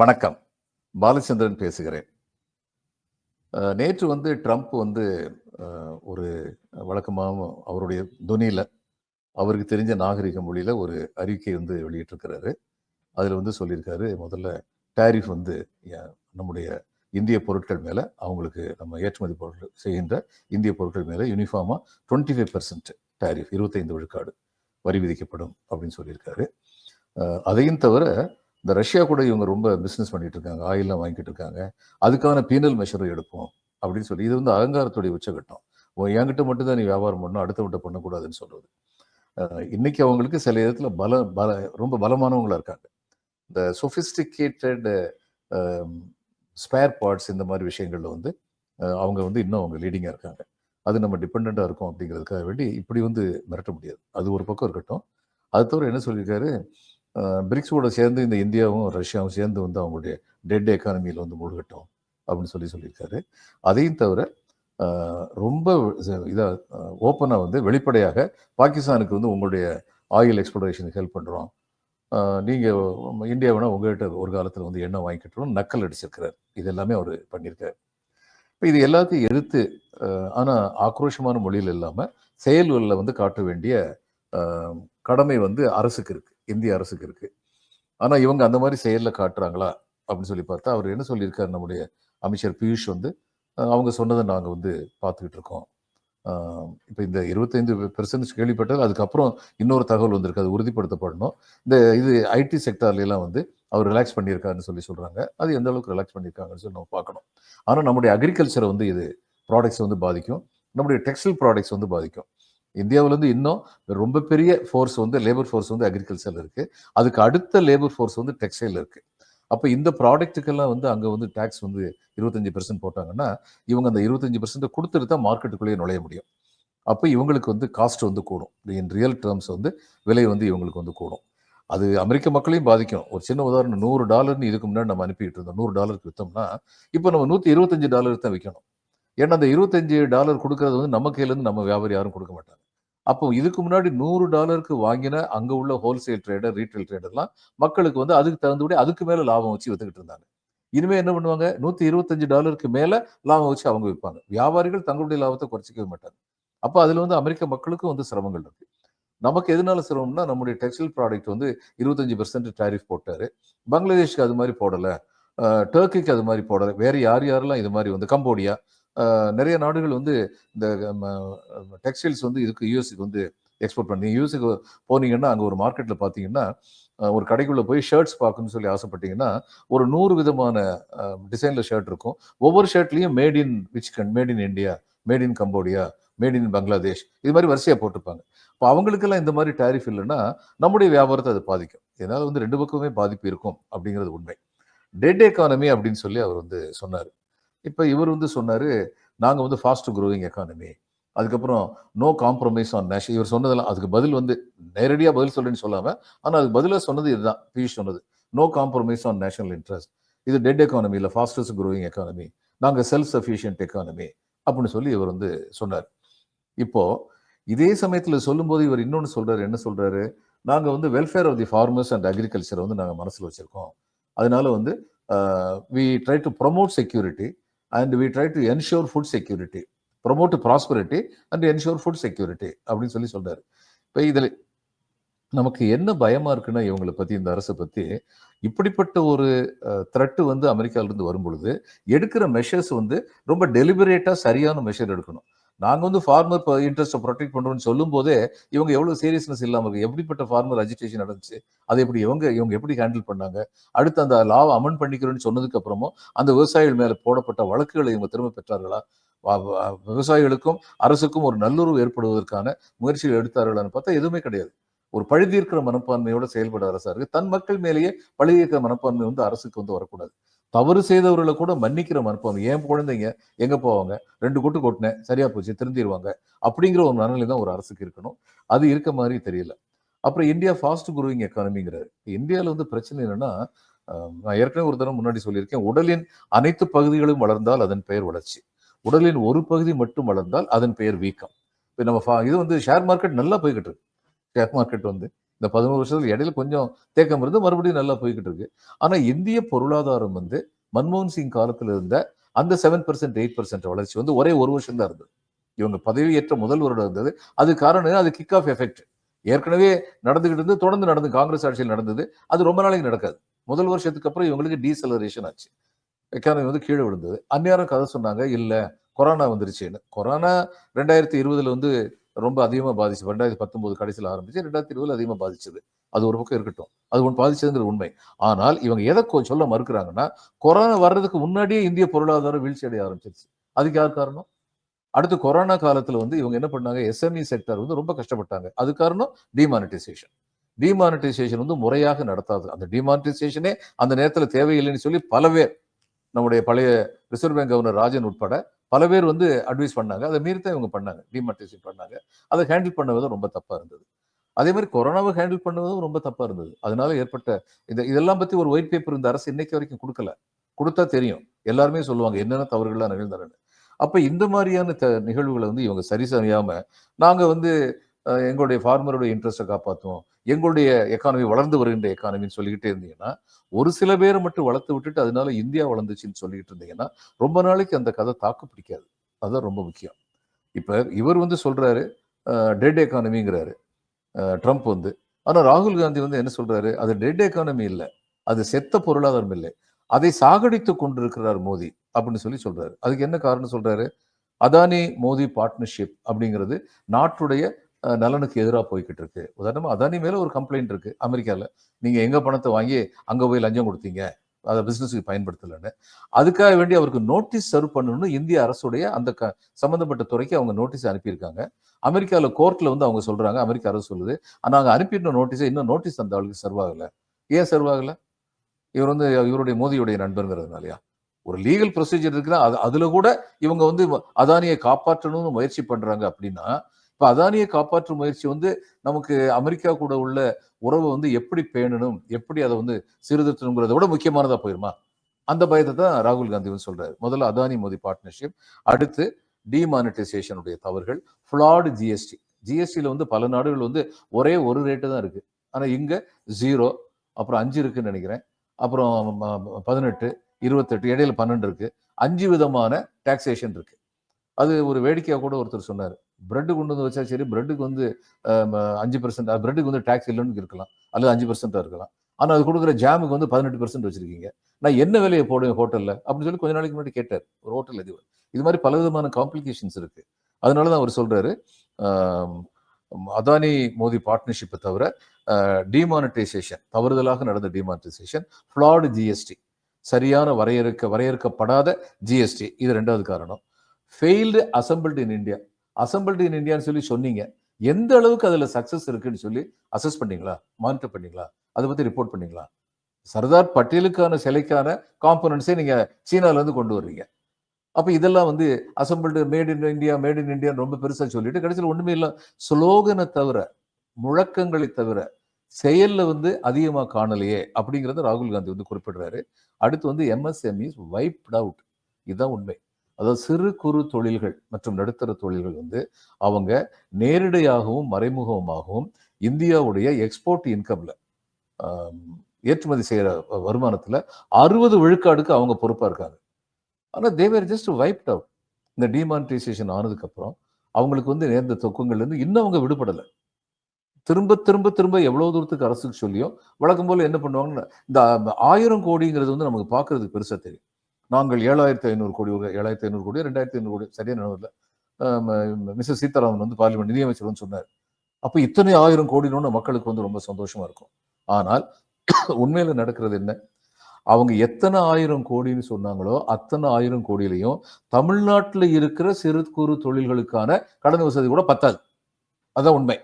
வணக்கம். பாலச்சந்திரன் பேசுகிறேன். நேற்று வந்து ட்ரம்ப் வந்து ஒரு வழக்கமாக அவருடைய துணியில் அவருக்கு தெரிஞ்ச நாகரிக மொழியில் ஒரு அறிக்கை வந்து வெளியிட்டிருக்கிறாரு. அதில் வந்து சொல்லியிருக்காரு முதல்ல டாரிஃப் வந்து நம்முடைய இந்திய பொருட்கள் மேலே அவங்களுக்கு நம்ம ஏற்றுமதி பொருட்கள் செய்கின்ற இந்திய பொருட்கள் மேலே யூனிஃபார்மாக டுவெண்ட்டி ஃபைவ் பர்சன்ட் டாரிஃப் இருபத்தைந்து விழுக்காடு வரி விதிக்கப்படும் அப்படின்னு சொல்லியிருக்காரு. அதையும் தவிர இந்த ரஷ்யா கூட இவங்க ரொம்ப பிஸ்னஸ் பண்ணிட்டு இருக்காங்க ஆயிலாம் வாங்கிட்டு இருக்காங்க அதுக்கான பீனல் மெஷரும் எடுப்போம் அப்படின்னு சொல்லி இது வந்து அகங்காரத்துடைய உச்சகட்டம். என்கிட்ட மட்டும் தான் நீ வியாபாரம் பண்ணணும் அடுத்தவங்கிட்ட பண்ணக்கூடாதுன்னு சொல்றது. இன்னைக்கு அவங்களுக்கு சில விதத்துல பல பல ரொம்ப பலமானவங்களா இருக்காங்க. இந்த சொஃபிஸ்டிகேட்டட் ஸ்பேர் பார்ட்ஸ் இந்த மாதிரி விஷயங்கள்ல வந்து அவங்க வந்து இன்னும் அவங்க லீடிங்காக இருக்காங்க. அது நம்ம டிபெண்ட்டாக இருக்கும் அப்படிங்கிறதுக்காக வேண்டி இப்படி வந்து மிரட்ட முடியாது. அது ஒரு பக்கம் இருக்கட்டும். அது தவிர என்ன சொல்லியிருக்காரு? பிரிக்ஸோட சேர்ந்து இந்த இந்தியாவும் ரஷ்யாவும் சேர்ந்து வந்து அவங்களுடைய டெட் எக்கானமியில் வந்து மூழ்கட்டும் அப்படின்னு சொல்லி சொல்லியிருக்காரு. அதையும் தவிர ரொம்ப இதாக ஓப்பனாக வந்து வெளிப்படையாக பாகிஸ்தானுக்கு வந்து உங்களுடைய ஆயில் எக்ஸ்ப்ளோரேஷனுக்கு ஹெல்ப் பண்ணுறோம் நீங்கள் இந்தியாவினா உங்கள்கிட்ட ஒரு காலத்தில் வந்து எண்ணெய் வாங்கிக்கிட்டோம் நக்கல் அடிச்சிருக்கிறார். இது எல்லாமே அவர் பண்ணியிருக்காரு. இப்போ இது எல்லாத்தையும் எடுத்து ஆனால் ஆக்ரோஷமான மொழியில் இல்லாமல் செயல்களில் வந்து காட்ட வேண்டிய கடமை வந்து அரசுக்கு இருக்குது இந்திய அரசுக்கு இருக்குது ஆனால் இவங்க அந்த மாதிரி செயலில் காட்டுறாங்களா? அப்படின்னு சொல்லி பார்த்தா அவர் என்ன சொல்லியிருக்காரு? நம்முடைய அமைச்சர் பியூஷ் வந்து அவங்க சொன்னதை நாங்கள் வந்து பார்த்துக்கிட்டு இருக்கோம். இப்போ இந்த இருபத்தைந்து பெர்சன்டேஜ் கேள்விப்பட்டது அதுக்கப்புறம் இன்னொரு தகவல் வந்திருக்கு அது உறுதிப்படுத்தப்படணும். இந்த இது ஐடி செக்டார்லாம் வந்து அவர் ரிலாக்ஸ் பண்ணியிருக்காருன்னு சொல்லி சொல்கிறாங்க அது எந்த அளவுக்கு ரிலாக்ஸ் பண்ணியிருக்காங்கன்னு சொல்லி நம்ம பார்க்கணும். ஆனால் நம்முடைய அக்ரிகல்ச்சரை வந்து இது ப்ராடக்ட்ஸ் வந்து பாதிக்கும். நம்முடைய டெக்ஸ்டைல் ப்ராடக்ட்ஸ் வந்து பாதிக்கும். இந்தியாவிலேருந்து இன்னும் ரொம்ப பெரிய ஃபோர்ஸ் வந்து லேபர் ஃபோர்ஸ் வந்து அக்ரிகல்ச்சரில் இருக்குது அதுக்கு அடுத்த லேபர் ஃபோர்ஸ் வந்து டெக்ஸ்டைல் இருக்குது அப்போ இந்த ப்ராடக்ட்டுக்கெல்லாம் வந்து அங்கே வந்து டேக்ஸ் வந்து இருபத்தஞ்சி பெர்சன்ட் போட்டாங்கன்னா இவங்க அந்த இருபத்தஞ்சி பெர்சன்ட் கொடுத்துட்டு தான் மார்க்கெட்டுக்குள்ளேயே நுழைய முடியும். அப்போ இவங்களுக்கு வந்து காஸ்ட் வந்து கூடும். இன் ரியல் டேர்ம்ஸ் வந்து விலை வந்து இவங்களுக்கு வந்து கூடும். அது அமெரிக்க மக்களையும் பாதிக்கும். ஒரு சின்ன உதாரணம் நூறு டாலர்னு இதுக்கு முன்னாடி நம்ம அனுப்பிட்டு இருந்தோம். நூறு டாலருக்கு விற்றோம்னா இப்போ நம்ம நூற்றி இருபத்தஞ்சு டாலருக்கு தான் விற்கணும் ஏன்னா அந்த இருபத்தஞ்சு டாலர் கொடுக்கறது வந்து நம்ம கையிலேருந்து நம்ம வியாபாரி யாரும் கொடுக்க மாட்டாங்க. அப்போ இதுக்கு முன்னாடி நூறு டாலருக்கு வாங்கின அங்கே உள்ள ஹோல்சேல் ட்ரேடர் ரீட்டைல் ட்ரேடர்லாம் மக்களுக்கு வந்து அதுக்கு தகுந்தபடி அதுக்கு மேலே லாபம் வச்சு வித்துக்கிட்டு இருந்தாங்க. இனிமே என்ன பண்ணுவாங்க? நூற்றி இருபத்தஞ்சு டாலருக்கு மேலே லாபம் வச்சு அவங்க விற்பாங்க வியாபாரிகள் தங்களுடைய லாபத்தை குறைச்சிக்கவே மாட்டாங்க. அப்போ அதில் வந்து அமெரிக்க மக்களுக்கும் வந்து சிரமங்கள் இருக்கு. நமக்கு எதனால சிரமம்னா நம்முடைய டெக்ஸ்டைல் ப்ராடக்ட் வந்து இருபத்தஞ்சு பெர்சன்ட் டேரிஃப் போட்டாரு. பங்களாதேஷ்க்கு அது மாதிரி போடலை. டர்க்கிக்கு அது மாதிரி போடலை. வேற யார் யாரெல்லாம் இது மாதிரி வந்து கம்போடியா நிறைய நாடுகள் வந்து இந்த டெக்ஸ்டைல்ஸ் வந்து இதுக்கு யூஎஸ்க்கு வந்து எக்ஸ்போர்ட் பண்ணி யூஎஸ்க்கு போனீங்கன்னா அங்கே ஒரு மார்க்கெட்டில் பார்த்தீங்கன்னா ஒரு கடைக்குள்ளே போய் ஷர்ட்ஸ் பார்க்கணும்னு சொல்லி ஆசைப்பட்டீங்கன்னா ஒரு நூறு விதமான டிசைனில் ஷர்ட் இருக்கும். ஒவ்வொரு ஷர்ட்லேயும் made in விச்கன் made in India made in Cambodia made in Bangladesh இது மாதிரி வரிசையாக போட்டிருப்பாங்க. இப்போ அவங்களுக்கெல்லாம் இந்த மாதிரி டேரிஃப் இல்லைன்னா நம்முடைய வியாபாரத்தை அது பாதிக்கும். இதனால் வந்து ரெண்டு பக்கமே பாதிப்பு இருக்கும் அப்படிங்கிறது உண்மை. டெட் எக்கானமி அப்படின்னு சொல்லி அவர் வந்து சொன்னார். இப்போ இவர் வந்து சொன்னார் நாங்கள் வந்து ஃபாஸ்ட் க்ரோவிங் எக்கானமி அதுக்கப்புறம் நோ காம்ப்ரமைஸ் ஆன் நேஷன் இவர் சொன்னதெல்லாம் அதுக்கு பதில் வந்து நேரடியாக பதில் சொல்றேன்னு சொல்லாமல் ஆனால் அதுக்கு பதிலாக சொன்னது இதுதான். பியூஷ் சொன்னது no compromise on national interest இது டெட் எக்கானமி இல்லை ஃபாஸ்டஸ்ட் க்ரோவிங் எக்கானமி நாங்கள் செல்ஃப் சஃபிஷியன்ட் எக்கானமி அப்படின்னு சொல்லி இவர் வந்து சொன்னார். இப்போது இதே சமயத்தில் சொல்லும்போது இவர் இன்னொன்று சொல்கிறார் என்ன சொல்கிறாரு நாங்கள் வந்து welfare of the farmers and அக்ரிகல்ச்சரை வந்து நாங்கள் மனசில் வச்சுருக்கோம். அதனால வந்து we try to promote security and we try to ensure food security promote prosperity and ensure food security அப்படின்னு சொல்லி சொல்றாரு. இப்போ இதில் நமக்கு என்ன பயமா இருக்குன்னா இவங்களை பத்தி இந்த அரசை பத்தி இப்படிப்பட்ட ஒரு த்ரெட்டு வந்து அமெரிக்காவிலிருந்து வரும் பொழுது எடுக்கிற மெஷர்ஸ் வந்து ரொம்ப டெலிபரேட்டா சரியான மெஷர் எடுக்கணும். நாங்கள் வந்து ஃபார்மர் இன்ட்ரெஸ்ட்டை ப்ரொடெக்ட் பண்ணுறோம்னு சொல்லும் போதே இவங்க எவ்வளவு சீரியஸ்னஸ் இல்லாமல் இருக்கு. எப்படிப்பட்ட ஃபார்மர் அஜிடேஷன் நடந்துச்சு? அதை எப்படி இவங்க இவங்க எப்படி ஹேண்டில் பண்ணாங்க? அடுத்து அந்த லாவை அமன் பண்ணிக்கிறோம்னு சொன்னதுக்கு அப்புறமும் அந்த விவசாயிகள் மேல போடப்பட்ட வழக்குகளை இவங்க திரும்ப பெற்றார்களா? வா- விவசாயிகளுக்கும் அரசுக்கும் ஒரு நல்லுறவு ஏற்படுவதற்கான முயற்சிகள் எடுத்தார்களான்னு பார்த்தா எதுவுமே கிடையாது. ஒரு பழுதீர்க்கிற மனப்பான்மையோட செயல்பட அரசா இருக்கு. தன் மக்கள் மேலேயே பழுதீர்க்கிற மனப்பான்மை வந்து அரசுக்கு வந்து வரக்கூடாது. தவறு செய்தவர்களை கூட மன்னிக்கிற மனப்பான்மை. ஏன் குழந்தைங்க எங்க போவாங்க? ரெண்டு கொட்டு கொட்டினேன் சரியா போச்சு திருந்திடுவாங்க அப்படிங்கிற ஒரு மனநிலை தான் ஒரு அரசுக்கு இருக்கணும். அது இருக்க மாதிரி தெரியல. அப்புறம் இந்தியா ஃபாஸ்ட் குரோவிங் எக்கானமிங்கிறாரு இந்தியாவில் வந்து பிரச்சனை என்னன்னா நான் ஏற்கனவே ஒரு தடவை முன்னாடி சொல்லியிருக்கேன் உடலின் அனைத்து பகுதிகளும் வளர்ந்தால் அதன் பெயர் வளர்ச்சி. உடலின் ஒரு பகுதி மட்டும் வளர்ந்தால் அதன் பெயர் வீக்கம். இப்போ நம்ம இது வந்து ஷேர் மார்க்கெட் நல்லா போய்கிட்டு இருக்கு. ஷேர் மார்க்கெட் வந்து இந்த பதினோரு வருஷத்துல இடையில கொஞ்சம் தேக்கம் இருந்து மறுபடியும் நல்லா போய்கிட்டு இருக்கு. ஆனா இந்திய பொருளாதாரம் வந்து மன்மோகன் சிங் காலத்துல இருந்த அந்த செவன் பர்சன்ட் எயிட் பர்சன்ட் வளர்ச்சி வந்து ஒரே ஒரு வருஷம் தான் இருந்தது. இவங்க பதவியேற்ற முதல் வருடம் இருந்தது. அது காரணம் அது கிக் ஆஃப் எஃபெக்ட் ஏற்கனவே நடந்துகிட்டு இருந்து தொடர்ந்து நடந்து காங்கிரஸ் ஆட்சியில் நடந்தது. அது ரொம்ப நாளைக்கு நடக்காது. முதல் வருஷத்துக்கு அப்புறம் இவங்களுக்கு டீசலரேஷன் ஆச்சு. எக்கானமி வந்து கீழே விழுந்தது. அந்நேரம் கதை சொன்னாங்க இல்லை கொரோனா வந்துருச்சுன்னு. கொரோனா ரெண்டாயிரத்தி இருபதுல வந்து ரொம்ப அதிகமாக பாதிச்சு ரெண்டாயிரத்தி பத்தொன்பது கடைசியில் ஆரம்பிச்சு ரெண்டாயிரத்தி இருபதுல அதிகமாக பாதிச்சது. அது ஒரு பக்கம் இருக்கட்டும். அது ஒன்று பாதிச்சதுங்கிற உண்மை. ஆனால் இவங்க எதை சொல்ல மறுக்கிறாங்கன்னா கொரோனா வர்றதுக்கு முன்னாடியே இந்திய பொருளாதாரம் வீழ்ச்சி அடைய ஆரம்பிச்சிருச்சு. அதுக்கு யார் காரணம்? அடுத்து கொரோனா காலத்துல வந்து இவங்க என்ன பண்ணாங்க? எஸ்எம்இ செக்டர் வந்து ரொம்ப கஷ்டப்பட்டாங்க. அது காரணம் டிமானிட்டைசேஷன் டிமானிட்டைசேஷன் வந்து முறையாக நடத்தாது. அந்த டிமானிட்டைசேஷனே அந்த நேரத்துல தேவையில்லைன்னு சொல்லி பல பேர் நம்முடைய பழைய ரிசர்வ் பேங்க் கவர்னர் ராஜன் உட்பட பல பேர் வந்து அட்வைஸ் பண்ணாங்க. அதை மீறி தான் இவங்க பண்ணாங்க. டிமானிட்டைசேஷன் பண்ணாங்க. அதை ஹேண்டில் பண்ணுவதும் ரொம்ப தப்பாக இருந்தது. அதே மாதிரி கொரோனாவை ஹேண்டில் பண்ணுவதும் ரொம்ப தப்பாக இருந்தது. அதனால ஏற்பட்ட இந்த இதெல்லாம் பற்றி ஒரு ஒயிட் பேப்பர் இந்த அரசு இன்னைக்கு வரைக்கும் கொடுக்கல. கொடுத்தா தெரியும். எல்லாருமே சொல்லுவாங்க என்னென்ன தவறுகள்லாம் நிகழ்ந்தாருன்னு அப்போ இந்த மாதிரியான த நிகழ்வுகளை வந்து இவங்க சரி சரியாமல் நாங்கள் வந்து எங்களுடைய ஃபார்மருடைய இன்ட்ரெஸ்ட்டை காப்பாற்றுவோம் எங்களுடைய எக்கானமி வளர்ந்து வருகின்ற எக்கானமின்னு சொல்லிக்கிட்டே இருந்தீங்கன்னா ஒரு சில பேரை மட்டும் வளர்த்து விட்டுட்டு அதனால இந்தியா வளர்ந்துச்சுன்னு சொல்லிக்கிட்டு இருந்தீங்கன்னா ரொம்ப நாளைக்கு அந்த கதை தாக்கு பிடிக்காது. அதுதான் ரொம்ப முக்கியம். இப்போ இவர் வந்து சொல்கிறாரு டெட் எக்கானமிங்கிறாரு ட்ரம்ப் வந்து. ஆனால் ராகுல் காந்தி வந்து என்ன சொல்கிறாரு அது டெட் எக்கானமி இல்லை. அது செத்த பொருளாதாரம் இல்லை. அதை சாகடித்து கொண்டிருக்கிறார் மோடி அப்படின்னு சொல்லி சொல்கிறாரு அதுக்கு என்ன காரணம் சொல்கிறாரு அதானி மோடி பார்ட்னர்ஷிப் அப்படிங்கிறது நாட்டுடைய நலனுக்கு எதிராக போய்கிட்டு இருக்கு உதாரணமாக அதானி மேலே ஒரு கம்ப்ளைண்ட் இருக்கு. அமெரிக்கால நீங்க எங்க பணத்தை வாங்கி அங்க போய் லஞ்சம் கொடுத்தீங்க? அதை பிஸ்னஸுக்கு பயன்படுத்தலைன்னு. அதுக்காக வேண்டி அவருக்கு நோட்டீஸ் சர்வ் பண்ணணும்னு இந்திய அரசுடைய அந்த க சம்மந்தப்பட்ட துறைக்கு அவங்க நோட்டீஸ் அனுப்பியிருக்காங்க. அமெரிக்காவில் கோர்ட்ல வந்து அவங்க சொல்றாங்க அமெரிக்க அரசு சொல்லுது நாங்கள் அனுப்பியிருந்த நோட்டீஸை இன்னும் நோட்டீஸ் அந்த அவளுக்கு சர்வ் ஆகலை. ஏன் சர்வ் ஆகலை? இவர் வந்து இவருடைய மோதியுடைய நண்பருங்கிறதுனாலயா? ஒரு லீகல் ப்ரொசீஜர் இருக்குன்னா அது அதுல கூட இவங்க வந்து அதானியை காப்பாற்றணும்னு முயற்சி பண்றாங்க அப்படின்னா இப்ப அதானியை காப்பாற்றும் முயற்சி வந்து நமக்கு அமெரிக்கா கூட உள்ள உறவை வந்து எப்படி பேணணும் எப்படி அதை வந்து சீர்திருத்தணுங்கிறத விட முக்கியமானதா போயிருமா? அந்த பயத்தை தான் ராகுல் காந்தி வந்து சொல்றாரு. முதல்ல அதானி மோடி பார்ட்னர்ஷிப் அடுத்து டிமானிட்டைசேஷனுடைய தவறுகள் ஃப்ளாடு ஜிஎஸ்டி ஜிஎஸ்டியில் வந்து பல நாடுகள் வந்து ஒரே ஒரு ரேட்டு தான் இருக்கு. ஆனா இங்க ஜீரோ அப்புறம் அஞ்சு இருக்குன்னு நினைக்கிறேன். அப்புறம் பதினெட்டு இருபத்தெட்டு இடையில பன்னெண்டு இருக்கு. அஞ்சு விதமான டாக்ஸேஷன் இருக்கு. அது ஒரு வேடிக்கையாக கூட ஒருத்தர் சொன்னார். பிரெட்டு கொண்டு வந்து வச்சா சரி பிரெட்டுக்கு வந்து அஞ்சு பர்சன்ட் பிரெட்டுக்கு வந்து டேக்ஸ் இல்லைன்னு இருக்கலாம். அல்லது அஞ்சு பர்சன்ட்டாக இருக்கலாம். ஆனால் அது கொடுக்குற ஜாமுக்கு வந்து பதினெட்டு பர்சன்ட் வச்சிருக்கீங்க. நான் என்ன விலையை போடுவேன் ஹோட்டலில் அப்படின்னு சொல்லி கொஞ்ச நாளைக்கு முன்னாடி கேட்டார். ஒரு ஹோட்டல் அதிபர் இது மாதிரி பல விதமான காம்ப்ளிகேஷன்ஸ் இருக்குது அதனால தான் அவர் சொல்கிறாரு அதானி மோதி பார்ட்னர்ஷிப்பை தவிர டிமானிட்டைசேஷன் தவறுதலாக நடந்த டிமானிட்டைசேஷன் ஃப்ளாடு ஜிஎஸ்டி சரியான வரையறுக்க வரையறுக்கப்படாத ஜிஎஸ்டி இது ரெண்டாவது காரணம். Failed assembled in India assembled in இந்தியான்னு சொல்லி சொன்னீங்க. எந்த அளவுக்கு அதில் சக்சஸ் இருக்குன்னு சொல்லி அசஸ் பண்ணீங்களா? மானிட்டர் பண்ணீங்களா? அதை பற்றி ரிப்போர்ட் பண்ணீங்களா? சர்தார் பட்டேலுக்கான சிலைக்கான காம்பனன்ஸே நீங்கள் சீனாவிலேருந்து கொண்டு வர்றீங்க. அப்போ இதெல்லாம் வந்து assembled made in India made in India ரொம்ப பெருசாக சொல்லிட்டு கடைசியில் ஒன்றுமே இல்லை. ஸ்லோகனை தவிர முழக்கங்களை தவிர செயலில் வந்து அதிகமாக காணலையே அப்படிங்கிறத ராகுல் காந்தி வந்து குறிப்பிடுறாரு. அடுத்து வந்து எம்எஸ்எம்இஸ் வைப்ட் அவுட் இதுதான் உண்மை. அதாவது சிறு குறு தொழில்கள் மற்றும் நடுத்தர தொழில்கள் வந்து அவங்க நேரடியாகவும் மறைமுகமாகவும் இந்தியாவுடைய எக்ஸ்போர்ட் இன்கம்ல ஏற்றுமதி செய்கிற வருமானத்தில் அறுபது விழுக்காடுக்கு அவங்க பொறுப்பாக இருக்காங்க. ஆனால் they were just wiped out இந்த டிமானிட்டைசேஷன் ஆனதுக்கப்புறம் அவங்களுக்கு வந்து நேர்ந்த தொக்கங்கள்லேருந்து இன்னும் அவங்க விடுபடலை. திரும்ப திரும்ப திரும்ப எவ்வளோ தூரத்துக்கு அரசுக்கு சொல்லியும் வழக்கம் போல் என்ன பண்ணுவாங்கன்னா இந்த ஆயிரம் கோடிங்கிறது வந்து நமக்கு பார்க்கறதுக்கு பெருசாக தெரியும். நாங்கள் ஏழாயிரத்தி ஐநூறு கோடி ஏழாயிரத்தி ஐநூறு கோடி ரெண்டாயிரத்தி ஐநூறு கோடி சரியா நினைவில்ல மிஸ்ஸஸ் சீதாராமன் வந்து பார்லிமெண்ட் நிதியமைச்சர் வந்து சொன்னார். அப்போ இத்தனை ஆயிரம் கோடினு மக்களுக்கு வந்து ரொம்ப சந்தோஷமா இருக்கும். ஆனால் உண்மையில நடக்கிறது என்ன? அவங்க எத்தனை ஆயிரம் கோடின்னு சொன்னாங்களோ அத்தனை ஆயிரம் கோடியிலையும் தமிழ்நாட்டில் இருக்கிற சிறு குறு தொழில்களுக்கான கடன் வசதி கூட பத்தாது. அதான் உண்மை.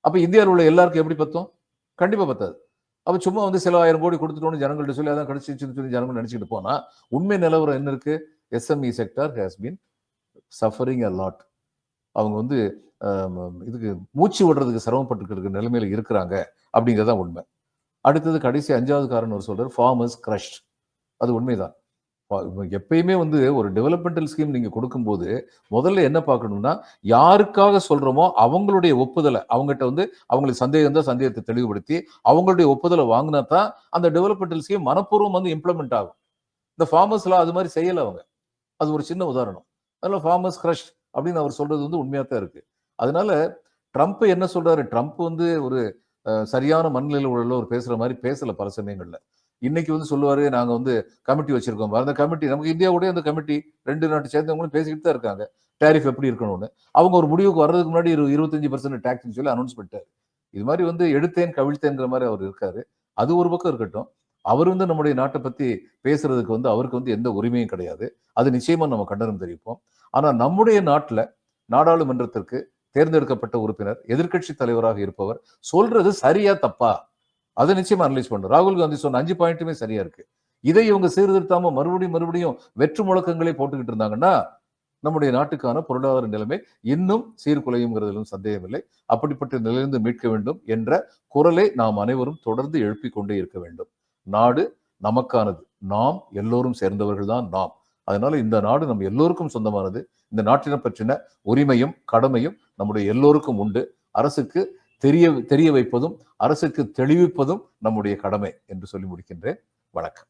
அப்ப இந்தியாவில் உள்ள எல்லாருக்கும் எப்படி பத்தும்? கண்டிப்பா பத்தாது. அப்போ சும்மா வந்து சில ஆயிரம் கோடி கொடுத்துட்டோம்னு ஜனங்கள்ட்ட சொல்லி அதான் கிடைச்சிச்சுன்னு சொல்லி ஜனங்கள் நினச்சிக்கிட்டு போனால் உண்மை நிலவரம் என்ன இருக்குது SME sector has been suffering a lot அவங்க வந்து இதுக்கு மூச்சு விடுறதுக்கு சிரமப்பட்டு நிலைமையில் இருக்கிறாங்க இருக்கிறாங்க அப்படிங்கிறதான் உண்மை. அடுத்தது கடைசி அஞ்சாவது காரணம் ஒரு சொல்கிறார் ஃபார்மர்ஸ் க்ரஷ் அது உண்மைதான். எப்பயுமே வந்து ஒரு டெவலப்மெண்டல் ஸ்கீம் நீங்க கொடுக்கும்போது, முதல்ல என்ன பார்க்கணும்னா, யாருக்காக சொல்றோமோ அவங்களுடைய ஒப்புதலை அவங்ககிட்ட வந்து அவங்களுக்கு சந்தேகம் தான் சந்தேகத்தை தெளிவுபடுத்தி, அவங்களுடைய ஒப்புதலை வாங்கினா தான், அந்த டெவலப்மெண்டல் ஸ்கீம் மனப்பூர்வம் வந்து இம்ப்ளிமெண்ட் ஆகும். இந்த ஃபார்மர்ஸ்லாம் அது மாதிரி செய்யல அவங்க. அது ஒரு சின்ன உதாரணம். அதனால ஃபார்மர்ஸ் க்ரஷ் அப்படின்னு அவர் சொல்றது வந்து உண்மையாக தான் இருக்கு. அதனால ட்ரம்ப் என்ன சொல்றாரு? ட்ரம்ப் வந்து ஒரு சரியான சரியான உள்ள ஒரு பேசுற மாதிரி பேசல பல சமயங்களில் இன்னைக்கு வந்து சொல்லுவாரு, நாங்க வந்து கமிட்டி வச்சிருக்கோம். அந்த கமிட்டி நமக்கு இந்தியாவுடைய அந்த கமிட்டி ரெண்டு நாட்டு சேர்ந்தவங்களும் பேசிக்கிட்டு தான் இருக்காங்க. டேரிஃப் எப்படி இருக்கணும்னு. அவங்க ஒரு முடிவுக்கு வர்றதுக்கு முன்னாடி இரு 25% டாக்ஸ்ன்னு சொல்லி அனௌன்ஸ் பண்ணிட்டாரு. இது மாதிரி வந்து எடுத்தேன், கவிழ்த்தேன்ங்கிற மாதிரி அவர் இருக்காரு. அது ஒரு பக்கம் இருக்கட்டும். அவர் வந்து நம்முடைய நாட்டை பத்தி பேசுறதுக்கு வந்து அவருக்கு வந்து எந்த உரிமையும் கிடையாது. அது நிச்சயமா நம்ம கண்டனம் தெரிவிப்போம். ஆனா நம்முடைய நாட்டில் நாடாளுமன்றத்திற்கு தேர்ந்தெடுக்கப்பட்ட உறுப்பினர், எதிர்க்கட்சி தலைவராக இருப்பவர் சொல்றது சரியா? தப்பா? அதை நிச்சயமா அனலைஸ் பண்ணும் ராகுல் காந்தி சொன்ன அஞ்சு பாயிண்ட்டுமே சரியா இருக்கு. இதை இவங்க சீர்திருத்தாம மறுபடியும், மறுபடியும் வெற்று முழக்கங்களை போட்டுக்கிட்டு இருந்தாங்கன்னா, நம்முடைய நாட்டுக்கான பொருளாதார நிலைமை இன்னும் சீர்குலையுங்கிறதிலும் சந்தேகமில்லை அப்படிப்பட்ட நிலையிலிருந்து மீட்க வேண்டும் என்ற குரலை நாம் அனைவரும் தொடர்ந்து எழுப்பிக் கொண்டே இருக்க வேண்டும். நாடு நமக்கானது. நாம் எல்லோரும் சேர்ந்தவர்கள் தான் நாம். அதனால இந்த நாடு நம் எல்லோருக்கும் சொந்தமானது. இந்த நாட்டினை பற்றின உரிமையும், கடமையும் நம்முடைய எல்லோருக்கும் உண்டு. அரசுக்கு தெரிய தெரிய வைப்பதும், அரசுக்கு தெளிவிப்பதும் நம்முடைய கடமை என்று சொல்லி முடிக்கின்றேன். வணக்கம்.